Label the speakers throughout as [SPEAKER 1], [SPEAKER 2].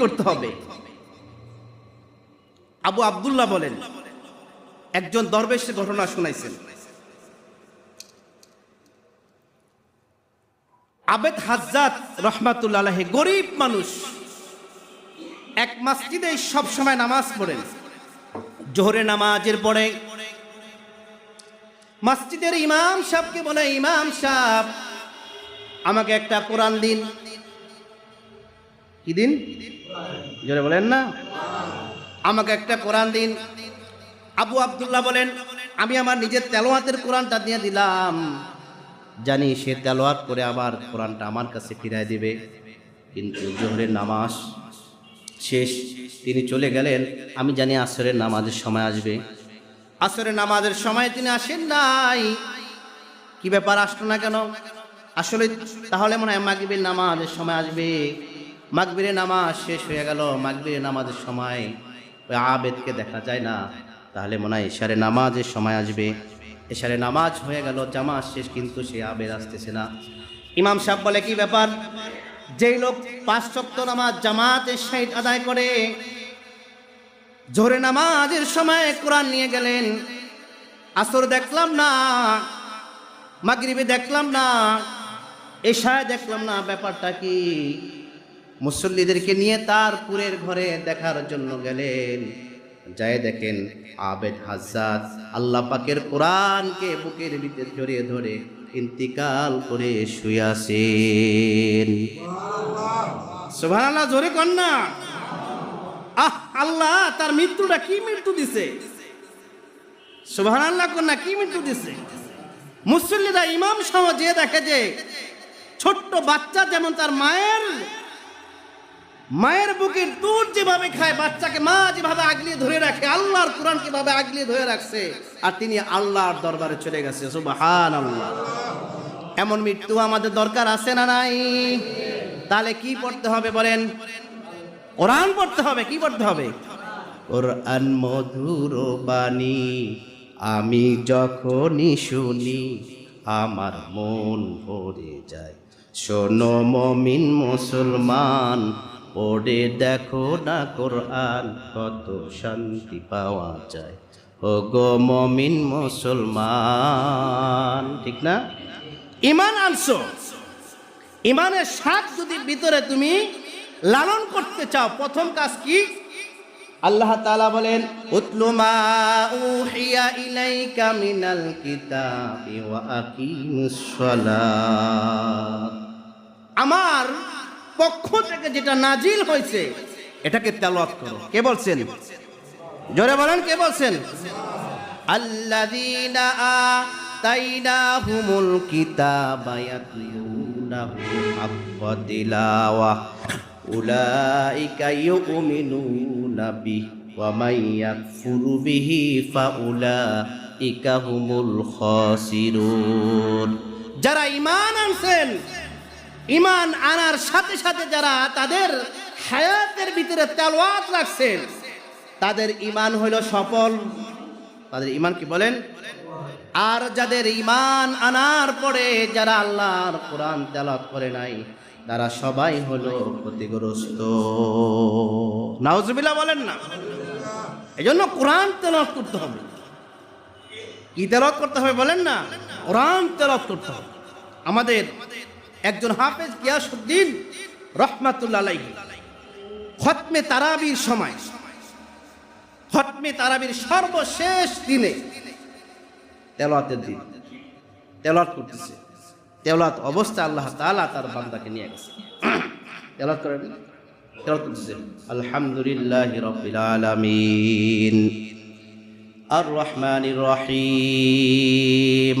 [SPEAKER 1] করতে হবে। আবু আব্দুল্লাহ বলেন, একজন দরবেশের ঘটনা শুনাইছেন। আবেদ হাজ্জাত রহমাতুল্লাহ গরিব মানুষ, এক মসজিদে সব সময় নামাজ পড়েন। জোহরে নামাজের পরে মসজিদের ইমাম সাহেবকে বলে, ইমাম সাহেব, আমাকে একটা কোরআন দিন। কি দিন? জোরে বলেন না। আমাকে একটা কোরআন দিন। আবু আব্দুল্লাহ বলেন, আমি আমার নিজের তেলোয়াতের কোরআনটা দিয়ে দিলাম। জানি সে তেলোয়াত করে আবার কোরআনটা আমার কাছে ফিরায় দেবে। কিন্তু জোহরের নামাজ শেষ। তিনি চলে গেলেন। আমি জানি আসরের নামাজের সময় আসবে। আসরের নামাজের সময় তিনি আসেন নাই। কি ব্যাপার আসলো না কেন? আসলে তাহলে মনে হয় মাগরিবের নামাজের সময় আসবে। মাগবিরের নামাজ শেষ হয়ে গেল মাগবিরের নামাজের সময় ওই আবেদকে দেখা যায় না। তাহলে মনে হয় এশারে নামাজের সময় আসবে। এশারে নামাজ হয়ে গেল জামাজ শেষ, কিন্তু সে আবেদ আসতেছে না। ইমাম সাহেব বলে, কি ব্যাপার? যেই লোক পাঁচ নামাজ জামাতের সাইড আদায় করে জোরে নামাজের সময় কোরআন নিয়ে গেলেন। আসর দেখলাম না, মাগরিবে দেখলাম না, এশায় দেখলাম না। ব্যাপারটা কি? মুসল্লিদেরকে নিয়ে তার পুরের ঘরে দেখার জন্য গেলেন। যায় দেখেন আবেদ হাজাদ আল্লাহ পাকের কোরআনকে বুকের ভিতরে জড়িয়ে ধরে ইন্তিকাল করে শুয়াছেন সুবহানাল্লাহ, জোরে না। আহ, আল্লাহ, তার মৃত্যুটা কি মৃত্যু দিছে? সুবহানাল্লাহ না কি মৃত্যু দিছে? মুসল্লিরা ইমাম সহ যে দেখে যে ছোট্ট বাচ্চা যেমন তার মায়ের মায়ের বুকের দুধ যেভাবে খায়, বাচ্চাকে মা যেভাবে আগলিয়ে ধরে রাখে, আল্লাহর কোরআন কীভাবে আগলিয়ে ধরে রাখছে, আর তিনি আল্লাহর দরবারে চলে গেছে সুবহান আল্লাহ এমন মৃত্যু আমাদের দরকার আছে না নাই? তাহলে কি পড়তে হবে বলেন? কোরআন পড়তে হবে, কি পড়তে হবে? কোরআন মধুর বাণী আমি যখনই শুনি, আমার মন ভরে যায়। শোনো মমিন মুসলমান পড়ে দেখো না কোরআন, কত শান্তি পাওয়া যায়। ও গো মমিন মুসলমান, ঠিক না? ইমান আনছো? ইমানের স্বাদ যদি ভিতরে তুমি লালন করতে চাও, প্রথম কাজ কি? আল্লাহ তাআলা বলেন, উতলু মা উহিয়া ইলাইকা মিনাল কিতাবি ওয়া আকিমুস সালাত। আমার পক্ষ থেকে যেটা নাজিল হয়েছে এটাকে তেলাওয়াত করো। কে বলছেন? জোরে বলেন কে বলছেন? আল্লাযীনা আতাইনাহুমুল কিতাবা ইয়াতলুনাহু হাক্কা তিলাওয়া উলাইকা ইউমিনুনা বিহি ওয়া মান ইয়াকফুরু বিহি ফাউলাইকা হুমুল খাসিরুন। যারা ঈমান আনছেন ঈমান আনার সাথে সাথে যারা তাদের হায়াতের ভিতরে তেলাওয়াত রাখছেন, তাদের ইমান হইল সফল। তাদের ইমান কি বলেন? আর যাদের ইমান আনার পরে যারা আল্লাহর কোরআন তেলাওয়াত করে নাই, তারা সবাই হলো ক্ষতিগ্রস্ত। নাউজুবিল্লাহ বলেন না। এই জন্য কোরআন তেলাওয়াত করতে হবে। কি তেলাওয়াত করতে হবে বলেন না? কোরআন তেলাওয়াত করতে হবে। আমাদের একজন হাফেজ গিয়াসউদ্দিন রহমাতুল্লাহ খতমে তারাবির সময়, খতমে তারাবির সর্বশেষ দিনে তেলাওয়াতের দিন, তেলাওয়াত করতেছে। তেলাওয়াত অবস্থা আল্লাহ তালা তার বান্দাকে নিয়ে গেছে। তেলাওয়াত করেন তেলাওয়াত করতেছে। আলহামদুলিল্লাহি রাব্বিল আলামিন। আর রহিম।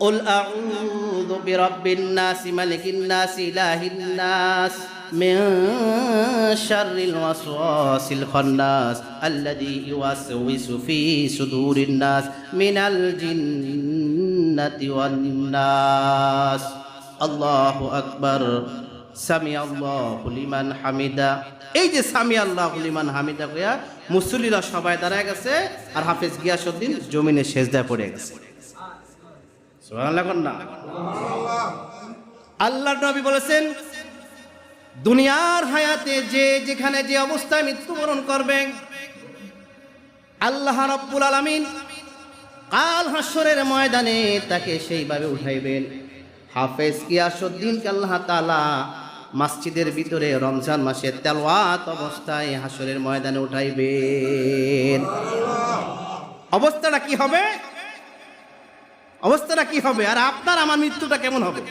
[SPEAKER 1] قل أعوذ আউযু বিরাব্বিন নাস মালিকিন নাস ইলাহিন নাস মিন শাররিল ওয়াসওয়াসিল খান্নাস আল্লাযী ইউওয়াসউইসু ফি সুদুরিন নাস মিনাল জিন্নাতি ওয়ান নাস আল্লাহু আকবার সামি আল্লাহু লিমান হামিদা এই যে সামি আল্লাহু লিমান হামিদা কইয়া মুসল্লিরা সবাই দাঁড়ায় গেছে আর হাফেজ গিয়াসউদ্দিন জমিনে সেজদায় পড়ে গেছে সুবহানাল্লাহ কোন না। আল্লাহর নবী বলেছেন, দুনিয়ার হায়াতে যে যেখানে যে অবস্থায় মৃত্যুবরণ করবে, আল্লাহ রব্বুল আলামিন কাল হাসরের ময়দানে তাকে সেইভাবে উঠাইবেন। হাফেজ কিয়াসুদ্দিনকে আল্লাহ তালা মসজিদের ভিতরে রমজান মাসে তেলাওয়াত অবস্থায় হাসরের ময়দানে উঠাইবেন। অবস্থাটা কি হবে? অবস্থাটা কি হবে? আর আপনার আমার মৃত্যুটা কেমন হবে?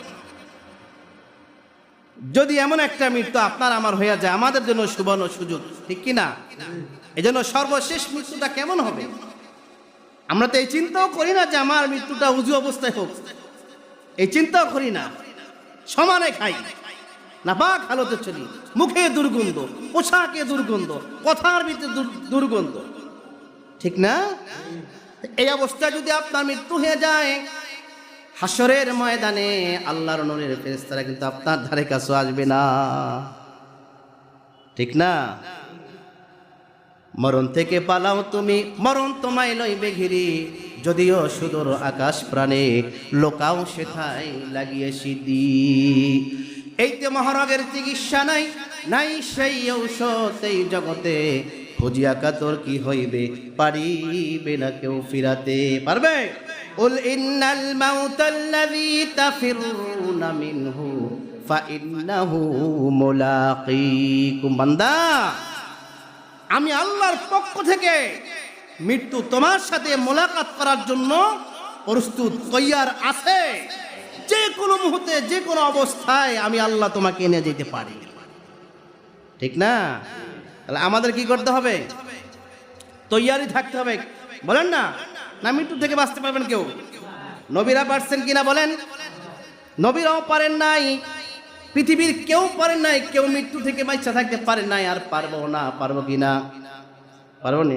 [SPEAKER 1] যদি এমন একটা মৃত্যু আপনার আমার হয়ে যায়, আমাদের জন্য সুবর্ণ সুযোগ, ঠিক কি না? এই জন্য সর্বশেষ মৃত্যুটা কেমন হবে? আমরা তো এই চিন্তাও করি না যে আমার মৃত্যুটা উজু অবস্থায় হোক। এই চিন্তাও করি না। সমানে খাই। না পাক হালতে চলি। মুখে দুর্গন্ধ, পোশাকে দুর্গন্ধ, কথার ভিতরে দুর্গন্ধ। ঠিক না? এই অবস্থায় যদি আপনার মৃত্যু হয়ে যায় হাসরের ময়দানে আল্লাহর নূরের ফেরেশতারা কিন্তু আপনার ধারে কাছে আসবে না। ঠিক না? মরণ থেকে পালাও তুমি, মরণ তোমায় লইবে ঘিরি। যদিও সুদূর আকাশ প্রাণে, লোকাও সেথায় লাগিয়ে সিদ্ধি এইতে মহারগের চিকিৎসা নাই নাই সেই ঔষধ এই জগতে। খুঁজিয়া কাতর কি হইবে? পারিবে না কেউ ফিরাতে। পারবে? মাউতাল্লাযী তাফিরুনা মিনহু ফাইন্নাহু মুলাকীকুম। বান্দা, আমি আল্লাহর পক্ষ থেকে মৃত্যু তোমার সাথে মোলাকাত করার জন্য প্রস্তুত, তৈয়ার আছে। যে কোনো মুহূর্তে, যে কোনো অবস্থায় আমি আল্লাহ তোমাকে এনে যেতে পারি। ঠিক না? তাহলে আমাদের কি করতে হবে? তৈয়ারি থাকতে হবে। বলেন না? না, মৃত্যু থেকে বাঁচতে পারবেন কেউ। নবীরা পারছেন কিনা বলেন? নবীরাও পারেন নাই। পৃথিবীর কেউ পারেন নাই। কেউ মৃত্যু থেকে বাচ্চা থাকতে পারেন নাই। আর পারব না, পারব কি না পারব না?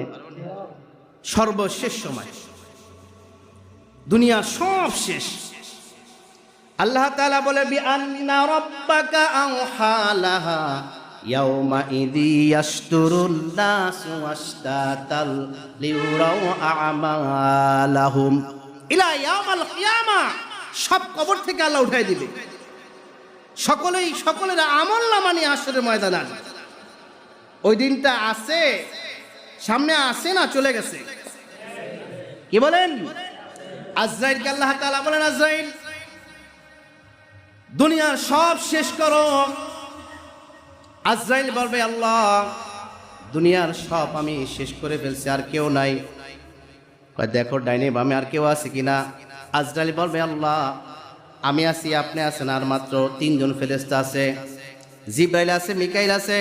[SPEAKER 1] সর্বশেষ সময়। দুনিয়া সব শেষ। আল্লাহ তাআলা বলে বি আন্না রাব্বাকা আওহালাহা ইদি ইয়াসতুরুন নাসু ওয়াসতাতাল লিউরাউ আমালাহুম ইলা ইয়াউমাল কিয়ামা সব কবর থেকে আল্লাহ উঠাই দিবে। সকলেই সকলের আমল নামা নিয়ে আসরে ময়দান ওই দিনটা আছে, সামনে আসে না চলে গেছে? কি বলেন? আজরাইলকে আল্লাহ তাআলা বলেন, আজরাইল, দুনিয়ার সব শেষ করো। আজরাইল বলবে, আল্লাহ, দুনিয়ার সব আমি শেষ করে ফেলছি, আর কেউ নাই। দেখো, ডাইনে বামে আর কেউ আছে কিনা? আজরাইল বলবে, আল্লাহ, আমি আছি, আপনি আছেন, আর মাত্র তিনজন ফেরেস্তা আছে। জিব্রাইল আছে, মিকাইল আছে,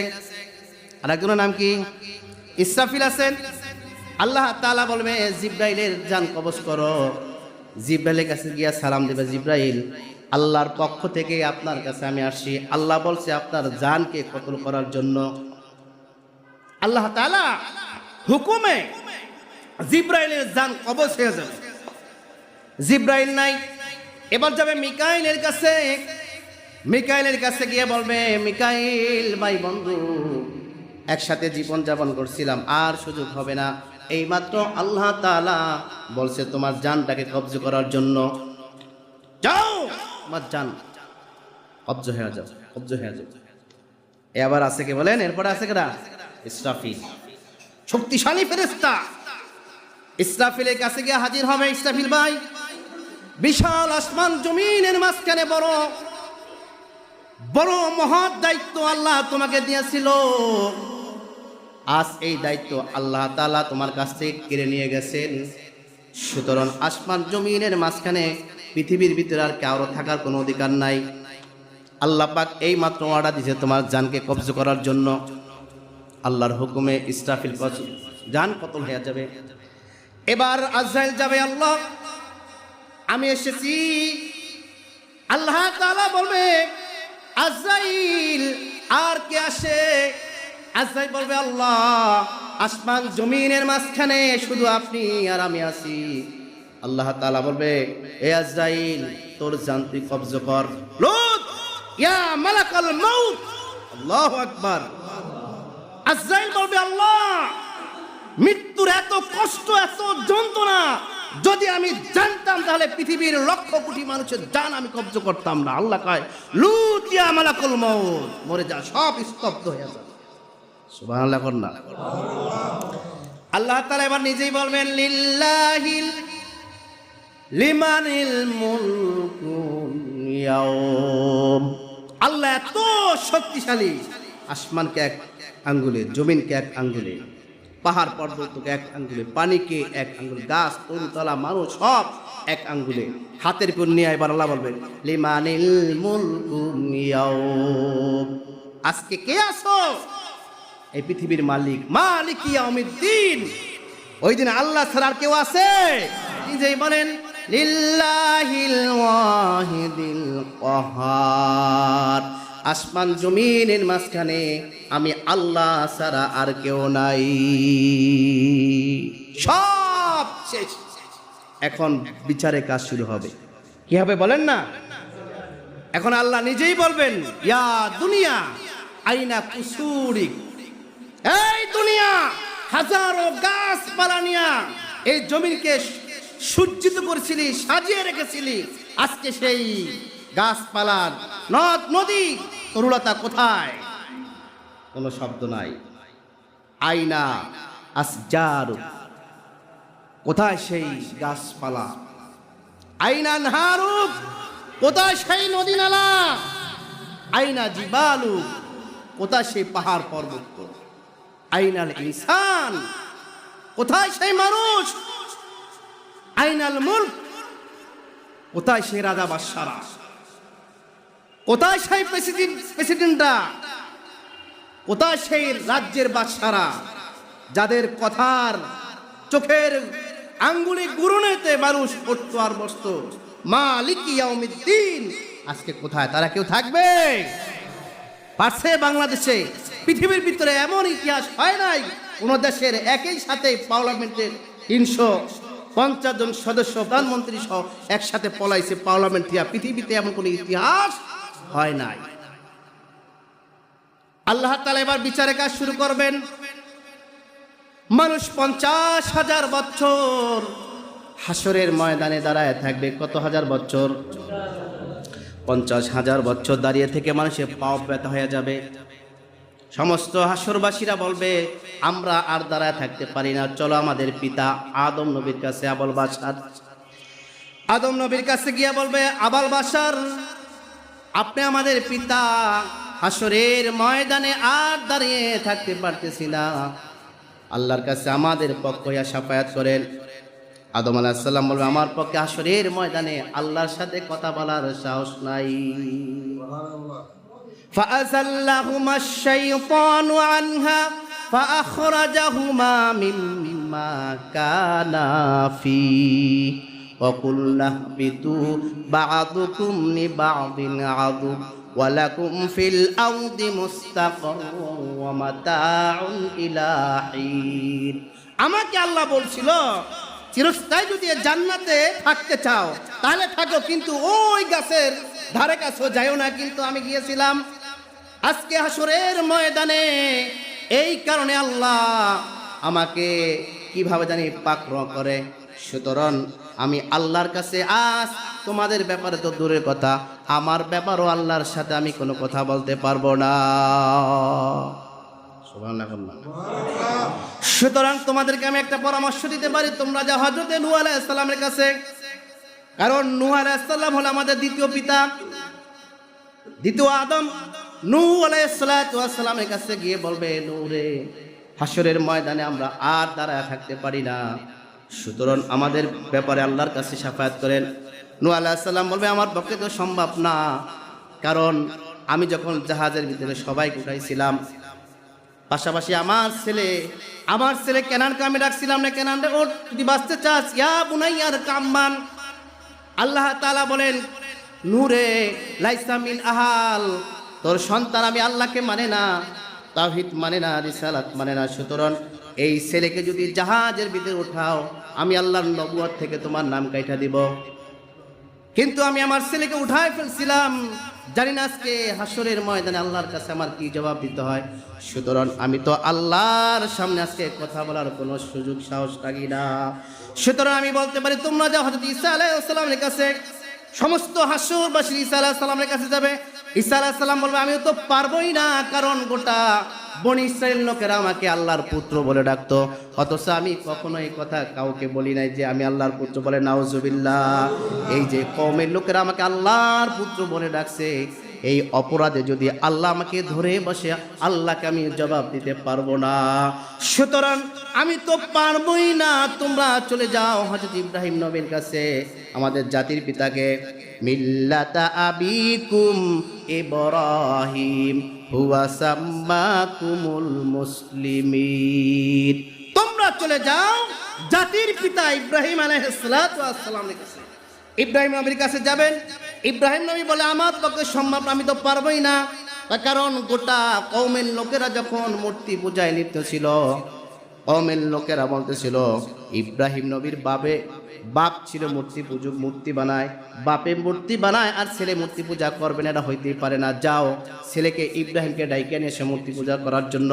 [SPEAKER 1] আর একজনের নাম কি? ইসরাফিল আছেন। আল্লাহ তাআলা বলবে, জিব্রাইলের জান কবজ করো। জিব্রাইলের কাছে গিয়া সালাম দেবে, জিব্রাইল আল্লাহর পক্ষ থেকে আপনার কাছে আমি আসছি। আল্লাহ বলছে, আপনার জানকে কতল করার জন্য। আল্লাহ তাআলা হুকুমে জিব্রাইলের জান কবজ হয়ে যাবে। জিব্রাইল নাই। এবার যাবে মিকাইলের কাছে। মিকাইলের কাছে গিয়ে বলবে, মিকাইল, ভাই বন্ধু, একসাথে জীবন যাপন করছিলাম, আর সুযোগ হবে না। এইমাত্র আল্লাহ তাআলা বলছে, তোমার জানটাকে কবজ করার জন্য। যাও! তোমার জান। কবজ হয়ে যাও হয়ে যাও। এ আবার আছে কে বলেন? এরপরে আছে শক্তিশালী ফেরেস্তা কাছে গিয়ে হাজির হবে ভাই। বিশাল আসমান জমিনের মাঝখানে বড় বড় মহৎ দায়িত্ব আল্লাহ তোমাকে দিয়েছিল। আজ এই দায়িত্ব আল্লাহ তাআলা তোমার কাছ থেকে কেড়ে নিয়ে গেছেন। সুতরাং আসমান জমিনের মাঝখানে পৃথিবীর ভিতরে আর কারও থাকার কোনো অধিকার নাই। আল্লাহ পাক এই মাত্র অর্ডার দিয়েছে তোমার জানকে কবজ করার জন্য। আল্লাহর হুকুমে ইসরাফিল জান কতল হয়ে যাবে। এবার আজরাইল যাবে, আল্লাহ। আমি এসেছি। আল্লাহ তাআলা বলবে, আজরাইল আর কে আসে? আজরাইল বলবে, আল্লাহ, আসমান জমিনের মাঝখানে শুধু আপনি আর আমি আছি। আল্লাহ তালা বলবে, এ আজরাইল, তোর জান্তি কবজ কর। ইয়া মালাকাল মাউত। আল্লাহু আকবার। মৃত্যুর এত কষ্ট, এত যন্ত্রণা, যদি আমি জানতাম তাহলে পৃথিবীর লক্ষ কোটি মানুষের জান আমি কব্জ করতাম না। আল্লাহ কয় লুতিয়া মালাকুল মৌত মরে যা, সব স্তব্ধ হয়ে যাবে। সুবহানাল্লাহ, কর আল্লাহ তাআলা এবার নিজেই বলবেন, লিল্লাহিল লিমানিল আল্লাহ এত শক্তিশালী। আসমানকে এক আঙ্গুলে, জমিনকে এক আঙ্গুলে, পাহাড় পর্বতকে এক আঙ্গুলে, পানিকে এক আঙ্গুলে, গাছ তরুতলা মানুষ সব এক আঙ্গুলে। হাতের কোন নিয়ে এবার আল্লাহ বলবেন, লিমানিল মুলকুল ইয়াউম আজকে কে আসো এই পৃথিবীর মালিক মালিক ইয়াউমিদ্দিন ওই দিন আল্লাহ ছাড়া আর কেউ আছে? নিজেই বলেন লিল্লাহিল ওয়াহিদিল কহার। আসমান জমিনের মাঝখানে আমি আল্লাহ ছাড়া আর কেউ নাই। সব শেষ। এখন বিচারে কাজ শুরু হবে। কি হবে বলেন না? এখন আল্লাহ নিজেই বলবেন, ইয়া দুনিয়া, আইনা কুসুরিক এই দুনিয়া, হাজারো গাছপালা নিয়া এই জমিনকে সজ্জিত করেছিলি, সাজিয়ে রেখেছিলি। আজকে সেই গাছপালার নদ, নদী তরুলতা কোথায়? কোনো শব্দ নাই। আইনা আসজার। কোথায় সেই গাছপালা? আইনা নাহারুক কোথায় সেই নদী নালা? আইনা জিবালু। কোথায় সেই পাহাড় পর্বত? আইনাল ইনসান। কোথায় সেই মানুষ? আইনাল মুল্ক। কোথায় সেই রাজা বাদশারা? কোথায় সেই প্রেসিডেন্ট প্রেসিডেন্টরা কোথায় সেই রাজ্যের বাদশারা? যাদের কথার চোখের আঙ্গুলি গুরুনেতে মানুষ পড়তো আর বসত। মালিক ইয়াউমিদ্দিন। আজকে কোথায়? তারা কেউ থাকবে? পারছে বাংলাদেশে? পৃথিবীর ভিতরে এমন ইতিহাস হয় নাই, কোন দেশের একই সাথে পার্লামেন্টের তিনশো পঞ্চাশ জন সদস্য, প্রধানমন্ত্রী সহ একসাথে পলাইছে পার্লামেন্ট দিয়া। পৃথিবীতে এমন কোনো ইতিহাস হয় নাই। আল্লাহ তালা এবার বিচারে কাজ শুরু করবেন। মানুষ পঞ্চাশ হাজার বছর হাসরের ময়দানে দাঁড়ায় থাকবে। কত হাজার বছর? পঞ্চাশ হাজার বছর দাঁড়িয়ে থেকে মানুষের পাও ব্যথা হয়ে যাবে। সমস্ত হাসরবাসীরা বলবে, আমরা আর দাঁড়ায় থাকতে পারি না। চলো আমাদের পিতা আদম নবীর কাছে আবল বাসার। আদম নবীর কাছে গিয়া বলবে, আবাল বাসার, আপনি আমাদের পিতা হাসরের ময়দানে আর দাঁড়িয়ে থাকতে পারতেছি না। আল্লাহর কাছে আমাদের পক্ষ হইয়া সাফায়াত করেন। আদম আলাহিসাল্লাম বলবে, আমার পক্ষে হাসরের ময়দানে আল্লাহর সাথে কথা বলার সাহস নাই। فأزلهما الشيطان عنها فأخرجهما مما كانا فيه وقلنا اهبطوا بعضكم لبعض عدو ولكم في الأرض مستقر ومتاع إلى حين আমাকে আল্লাহ বলছিল চিরস্থায়ী যদি এ জান্নাতে থাকতে চাও তাহলে থাকো কিন্তু ওই গাছের ধারে কাছেও যাইও না কিন্তু আমি গিয়েছিলাম আজকে হাসরের ময়দানে এই কারণে আল্লাহ আমাকে কীভাবে জানি পাকড় করে। সুতরাং আমি আল্লাহর কাছে আজ তোমাদের ব্যাপারে তো দূরের কথা, আমার ব্যাপারও আল্লাহর সাথে আমি কোনো কথা বলতে পারব না। সুতরাং তোমাদেরকে আমি একটা পরামর্শ দিতে পারি, তোমরা যা হজরতে নূহ আলাইহিসসালামের কাছে। কারণ নূহ আলাইহিসসালাম হলো আমাদের দ্বিতীয় পিতা, দ্বিতীয় আদম। নূহ আলাইহিসসালামের কাছে গিয়ে বলবে, নূরে হাসরের ময়দানে আমরা আর দাঁড়ায় থাকতে পারি না। সুতরাং আমাদের ব্যাপারে আল্লাহর কাছে সাফায়াত করেন। নূহ আলাইহিসসালাম বলবে, আমার পক্ষে তো সম্ভব না। কারণ আমি যখন জাহাজের ভিতরে সবাইকে উঠাইছিলাম, পাশাপাশি আমার ছেলে আমার ছেলে কেনানকে আমি ডাকছিলাম না কেনান ও যদি বাঁচতে চাস, ইয়া বুনাইয়ার কাম্মান আল্লাহ তাআলা বলেন, নূরে লাইসামিন আহাল তোর সন্তান আমি আল্লাহকে মানে না তাহিদ মানে না, রিসালাত মানে না। সুতরাং এই ছেলেকে যদি জাহাজের ভিতরে উঠাও, আমি আল্লাহর নবুয়ার থেকে তোমার নাম কাইটা দিব। কিন্তু আমি আমার ছেলেকে উঠায় ফেলছিলাম। জানি না আজকে হাসরের ময়দানে আল্লাহর কাছে আমার কি জবাব দিতে হয়। সুতরাং আমি তো আল্লাহর সামনে আজকে কথা বলার কোনো সুযোগ, সাহস রাখি না। সুতরাং আমি বলতে পারি, তোমরা যাও হজরত ঈসা আলাইসালামের কাছে। সমস্ত হাসরবাসী ঈসা আলাইসালামের কাছে যাবে। ঈসা বলবে আমি তো পারবোই না, কারণ গোটা বনি লোকেরা আমাকে আল্লাহর পুত্র বলে ডাকতো। অথচ আমি কখনো এই কথা কাউকে বলি নাই যে আমি আল্লাহর পুত্র বলে, নাউজুবিল্লাহ। এই যে কমের লোকেরা আমাকে আল্লাহর পুত্র বলে ডাকছে, এই অপরাধে যদি আল্লাহ আমাকে ধরে বসে, আল্লাহকে আমি জবাব দিতে পারব না। সুতরাং আমি তো পারবই না, তোমরা চলে যাও হজরত ইব্রাহিম নবীর কাছে। আমাদের জাতির পিতাকে মিল্লাতা আবিকুম ইব্রাহিম, হুয়া সাম্মাকুমুল মুসলিমিন। তোমরা চলে যাও, জাতির পিতা ইব্রাহিম আলাইহিসসালামের কাছে। ইব্রাহিম নবীর কাছে যাবেন। ইব্রাহিম নবী বলে, আমার পক্ষে সম্ভব আমি তো পারবই না। কারণ গোটা কৌমের লোকেরা যখন মূর্তি পূজায় লিপ্ত ছিল কৌমের লোকেরা বলতেছিল, ইব্রাহিম নবীর বাবে বাপ ছিল মূর্তি পুজো মূর্তি বানায়, বাপে মূর্তি বানায় আর ছেলে মূর্তি পূজা করবে না, এটা হইতেই পারে না। যাও, ছেলেকে ইব্রাহিমকে ডাইকে নিয়ে এসে মূর্তি পূজা করার জন্য।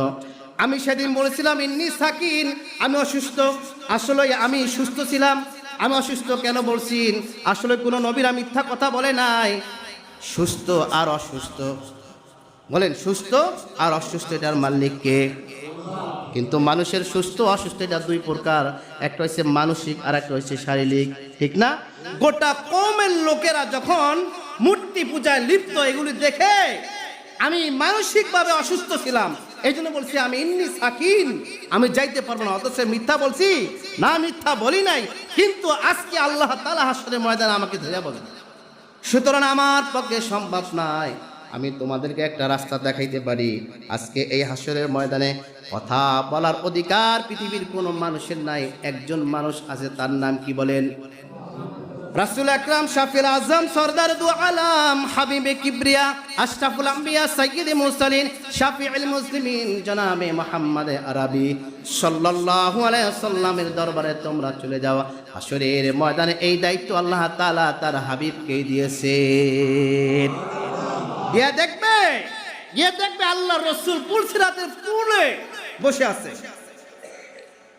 [SPEAKER 1] আমি সেদিন বলেছিলাম, ইন্নি সাকিন, আমি অসুস্থ। আসলে আমি সুস্থ ছিলাম। আমি অসুস্থ কেন বলছি? আসলে কোনো নবীরা মিথ্যা কথা বলে নাই। সুস্থ আর অসুস্থ। বলেন, সুস্থ আর অসুস্থ, এটার মালিককে কিন্তু মানুষের সুস্থ অসুস্থ এটা দুই প্রকার। একটা হচ্ছে মানসিক আর একটা হচ্ছে শারীরিক। ঠিক না? গোটা কমের লোকেরা যখন মূর্তি পূজায় লিপ্ত, এগুলি দেখে আমি মানসিকভাবে অসুস্থ ছিলাম। এই জন্য বলছি, আমি ইন্নি সাকিন, আমি যাইতে পারব না, অথচ মিথ্যা বলছি? না, মিথ্যা বলি নাই, কিন্তু আজকে আল্লাহ তালা হাসরের ময়দানে আমাকে ধরে বলেন। সুতরাং আমার পক্ষে সম্ভব নয় আমি তোমাদেরকে একটা রাস্তা দেখাইতে পারি। আজকে এই হাসরের ময়দানে কথা বলার অধিকার পৃথিবীর কোনো মানুষের নাই। একজন মানুষ আছে, তার নাম কি বলেন? রাসুল আকরাম শাফিল আজম, সরদার দু আলাম, হাবিবে কিবরিয়া, আশরাফুল আম্বিয়া, সাইয়্যিদ মুরসালিন শাফিউল মুসলিমিন, জনাবে মুহাম্মদ আরবি। সাল্লাল্লাহু আলাইহি সাল্লামের দরবারে তোমরা চলে যাও। হাসরের ময়দানে এই দায়িত্ব আল্লাহ তাআলা তার হাবিবকে দিয়েছেন। গিয়ে দেখবে গিয়ে দেখবে আল্লাহ রসুল পুলসিরাতের পুলে বসে আছে।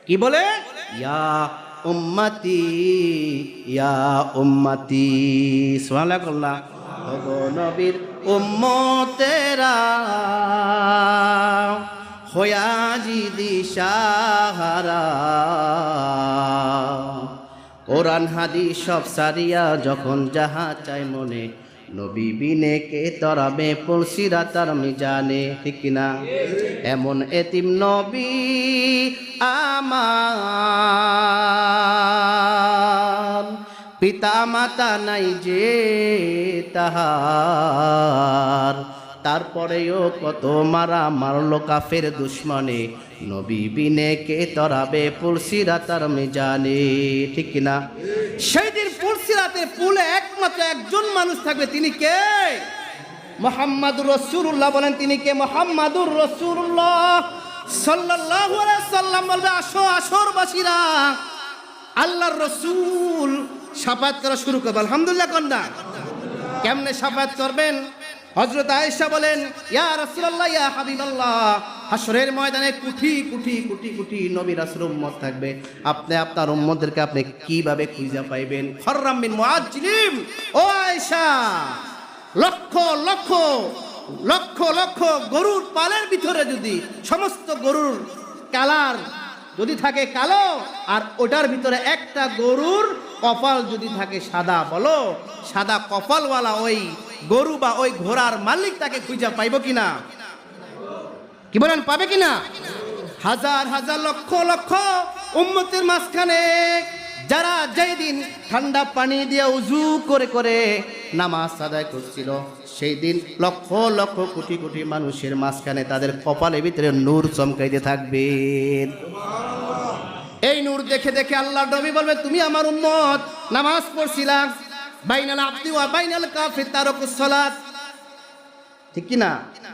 [SPEAKER 1] কি বলে? ইয়া উম্মতি ইয়া উম্মতি সোহালা করলা ওগো নবীর উম্মতেরা হয়া জিদি সাহারা কোরআন হাদি সব সারিয়া যখন যাহা চাই মনে নবী বিনে কে তরাবে পলসিরা তার জানে ঠিক কিনা? এমন এতিম নবী আমার। পিতা মাতা নাই যে তাহার। তারপরেও কত মারা মারলো কাফের দুশ্মনে। নবী বিনে কে তরাবে পুলসিরা তার জানে ঠিক কিনা? সেই পুলে একমাত্র একজন মানুষ থাকবে, তিনি কে? মোহাম্মদুর রসুল্লাহ বলেন, তিনি কে? মোহাম্মদুর রসুল্লাহ আল্লাহ সাল্লাম বলবে, আসো আসরবাসীরা আল্লাহর রসুল সাফাত করা শুরু করবে। আলহামদুলিল্লাহ কেমনে সাফাত করবেন? হজরত আয়েশা বলেন, ইয়া রাসূলুল্লাহ, ইয়া হাবিবাল্লাহ হাসরের ময়দানে কুঠি কুঠি কুটি কুটি নবী রাসূল উম্মত থাকবে। আপনি, আপনার উম্মতদেরকে আপনি কীভাবে খুঁজে পাইবেন? খররাম বিন মুআজ্জিলিম ও আয়েশা, লক্ষ লক্ষ লক্ষ লক্ষ গরুর পালের ভিতরে যদি সমস্ত গরুর কালার যদি থাকে কালো, আর ওটার ভিতরে একটা গরুর কপাল যদি থাকে সাদা, বলো, সাদা কপালওয়ালা ওই গরু বা ওই ঘোড়ার মালিক তাকে খুঁজে পাইব কিনা? কি বলেন, পাবে কিনা? হাজার হাজার, লক্ষ লক্ষ উম্মতের মাঝখানে যারা যেই দিন ঠান্ডা পানি দিয়ে উজু করে করে নামাজ আদায় করছিল সেই দিন লক্ষ লক্ষ, কোটি কোটি মানুষের মাঝখানে তাদের কপালের ভিতরে নূর চমকাইতে থাকবে। এই নূর দেখে দেখে আল্লাহ নবী বলবে, তুমি আমার উম্মত, নামাজ পড়ছিলাম বাইনাল আব্দি ওয়া বাইনাল কাফির তারকুস সালাত। ঠিক কি না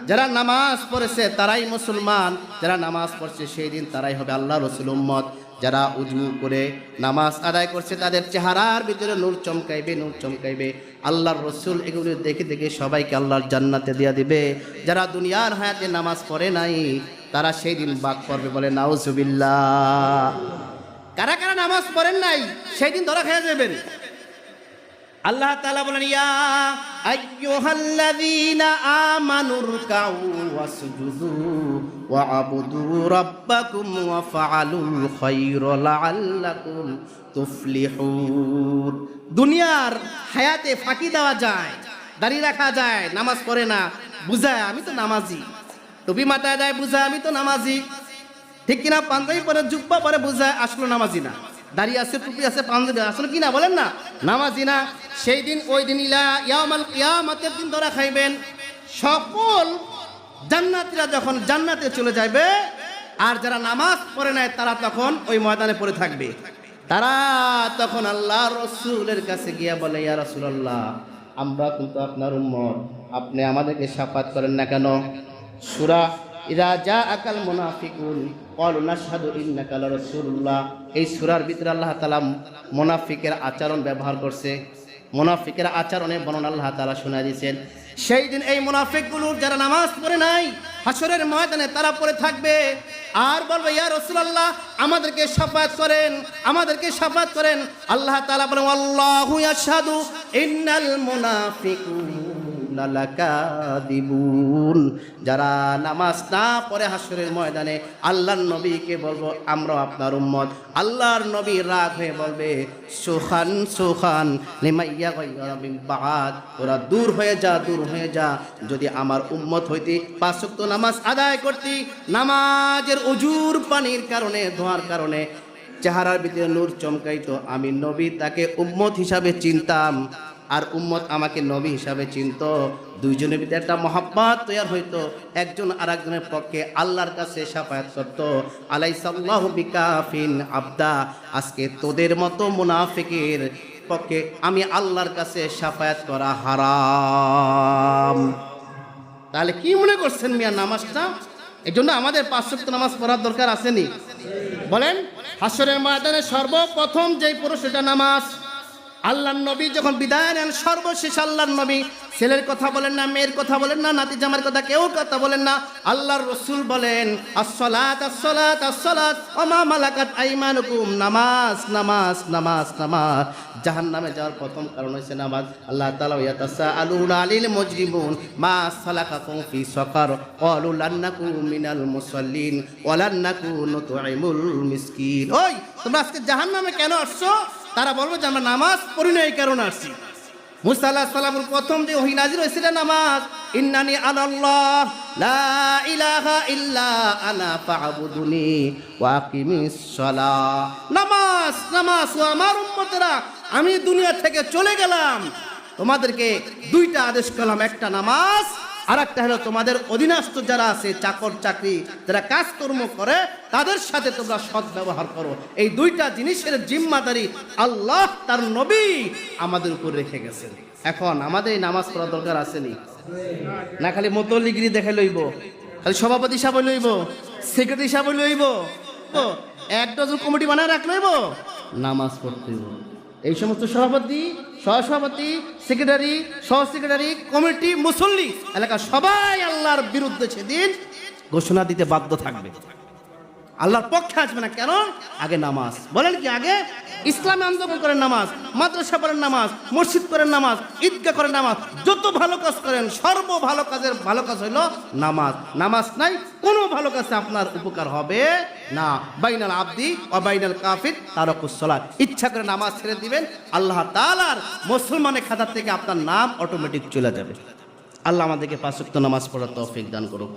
[SPEAKER 1] যারা নামাজ পড়েছে, তারাই মুসলমান। যারা নামাজ পড়ছে, সেই দিন তারাই হবে আল্লাহ রসুল উম্মত। যারা উজু করে নামাজ আদায় করছে, তাদের চেহারার ভিতরে নূর চমকাইবে নূর চমকাইবে। আল্লাহর রসুল এগুলো দেখে দেখে সবাইকে আল্লাহর জান্নাতে দিয়া দিবে। যারা দুনিয়ার হায়াতে নামাজ পড়ে নাই, তারা সেই দিন বাক করবে বলে, নাউজুবিল্লাহ। কারা কারা নামাজ পড়েন নাই, সেই দিন ধরা খেয়ে যাবেন। আল্লাহ তাআলা বলেন, ইয়া আইয়ুহাল্লাযীনা আমানুর কাউ ওয়াসজুদু ওয়া'বুদু রাব্বাকুম ওয়া ফাআলুল খায়রা লাআল্লাকুম তুফলিহুন। দুনিয়ার হায়াতে ফাঁকি দেওয়া যায় দাঁড়িয়ে রাখা যায়, নামাজ পড়ে না, বুঝায়, আমি তো নামাজি। টুপি মাথায় দেয়, বুঝায়, আমি তো নামাজি। ঠিক কিনা পাঞ্জাবি পরে, জুব্বা পরে, বুঝায়, আসলো নামাজি না। দাঁড়িয়ে আছে, টুপি আছে পাঞ্জাবি আসলে কিনা বলেন না? নামাজি না। সেই দিন, ওই দিন ইলা দিন ধরা খাইবেন। সকল জান্নাতীরা যখন জান্নাতে চলে যাবে আর যারা নামাজ পড়ে নেয় তারা তখন ওই ময়দানে পড়ে থাকবে। তারা তখন আল্লাহ রসুলের কাছে গিয়া বলে, ইয়া রসুল্লাহ আমরা কিন্তু আপনার উম্মত। আপনি আমাদেরকে সাফাত করেন না কেন? সুরা ইদা যা আকাল মুনাফিকুন, ক্বালু নাশহাদু ইন্নাকা এই সূরার ভিতরে আল্লাহ তাআলা মুনাফিকের আচরণ ব্যবহার করছে। মুনাফিকের আচরণে বর্ণনা আল্লাহ তাআলা শোনা দিয়েছেন, সেই দিন এই মুনাফিকগুলো যারা নামাজ পড়ে নাই হাসরের ময়দানে তারা পড়ে থাকবে। আর বলবে, ইয়া রাসূলুল্লাহ, আমাদেরকে শাফাত করেন, আমাদেরকে শাফাত করেন। আল্লাহ তাআলা বলেন, আল্লাহু ইয়াশহাদু ইন্নাল মুনাফিকুনা। যারা নামাজ না পড়ে হাসরের ময়দানে, আল্লাহর নবীকে বলব আমরা আপনার উম্মত। আল্লাহর নবী রাগ হয়ে বলবে, সুখান সুখান তোরা দূর হয়ে যা, দূর হয়ে যা। যদি আমার উম্মত হইতে পাঁচ ওয়াক্ত নামাজ আদায় করতি, নামাজের অজুর পানির কারণে, ধোয়ার কারণে, চেহারার ভিতরে নূর চমকাইতো, আমি নবী তাকে উম্মত হিসাবে চিনতাম। আর উম্মত আমাকে নবী হিসাবে চিনত। দুইজনের ভিতরে একটা মহাব্বাত তৈরি হইতো। একজন আর একজনের পক্ষে আল্লাহর কাছে সাফায়াত করত। আলাই সাল্লাহ বিকাফিন আবদা, আজকে তোদের মতো মুনাফিকের পক্ষে আমি আল্লাহর কাছে সাফায়াত করা হারাম। তাহলে কি মনে করছেন মিয়া নামাজটা? এই জন্য আমাদের ওয়াক্ত নামাজ পড়ার দরকার আসেনি বলেন হাসরের ময়দানে সর্বপ্রথম যেই পুরুষ এটা নামাজ। আল্লাহর নবী যখন বিদায় নেন, সর্বশেষ আল্লাহর নবী। ছেলের কথা বলেন না, মেয়ের কথা বলেন না নাতি জামার কথা কেউ কথা বলেন না। আল্লাহর রসুল বলেন নামাজ নামাজ নামাজ নামাজ। জাহান্নামে যাওয়ার প্রথম কারণ হচ্ছে নামাজ। আল্লাহ আলুনা আলিল মুজরিমুন, মা তোমরা আজকে জাহান্নামে কেন আসছো? তারা বলবে যে আমরা নামাজ পড়ি না এই কারণে আসছি মুসা প্রথম যে ওহি নাজির হয়েছিল নামাজ। ইন্নানি আনাল্লাহ, লা ইলাহা ইল্লা আনা ফাবুদুনি ওয়া আকিমিস সালাহ। নামাজ নামাজ ও আমার উম্মতেরা, আমি দুনিয়া থেকে চলে গেলাম। তোমাদেরকে দুইটা আদেশ করলাম, একটা নামাজ আর একটা হলো তোমাদের অধীনস্থ যারা আছে, চাকর, চাকরি, যারা কাজকর্ম করে, তাদের সাথে তোমরা সৎ ব্যবহার করো। এই দুইটা জিনিসের জিম্মাদারি আল্লাহ তার নবী আমাদের উপর রেখে গেছেন। এখন আমাদের নামাজ পড়া দরকার আসেনি না? খালি মতলিগিরি দেখে লইব। খালি সভাপতি হিসাবে লইব সেক্রেটারি হিসাবে লইব এক ডজন কমিটি বানায় রাখ লইব। নামাজ পড়তে এই সমস্ত সভাপতি সহসভাপতি সেক্রেটারি সহ সেক্রেটারি কমিটি মুসল্লি এলাকা সবাই আল্লাহর বিরুদ্ধে সেদিন ঘোষণা দিতে বাধ্য থাকবে। আল্লাহর পক্ষে আসবে না। কেন? আগে নামাজ। বলেন কি আগে? ইসলামে আন্দোলন করেন নামাজ, মাদ্রাসা করেন নামাজ, মসজিদ করেন নামাজ ঈদগা করেন নামাজ, যত ভালো কাজ করেন, সর্ব ভালো কাজের ভালো কাজ হইল নামাজ। নামাজ নাই, কোনো ভালো কাজে আপনার উপকার হবে না। বাইনাল আব্দি ও বাইনাল কাফির তারকুসলা ইচ্ছা করে নামাজ ছেড়ে দিবেন, আল্লাহ তাআলার মুসলমানের খাতার থেকে আপনার নাম অটোমেটিক চলে যাবে। আল্লাহ আমাদেরকে পাঁচ ওয়াক্ত নামাজ পড়ার তৌফিক দান করুক।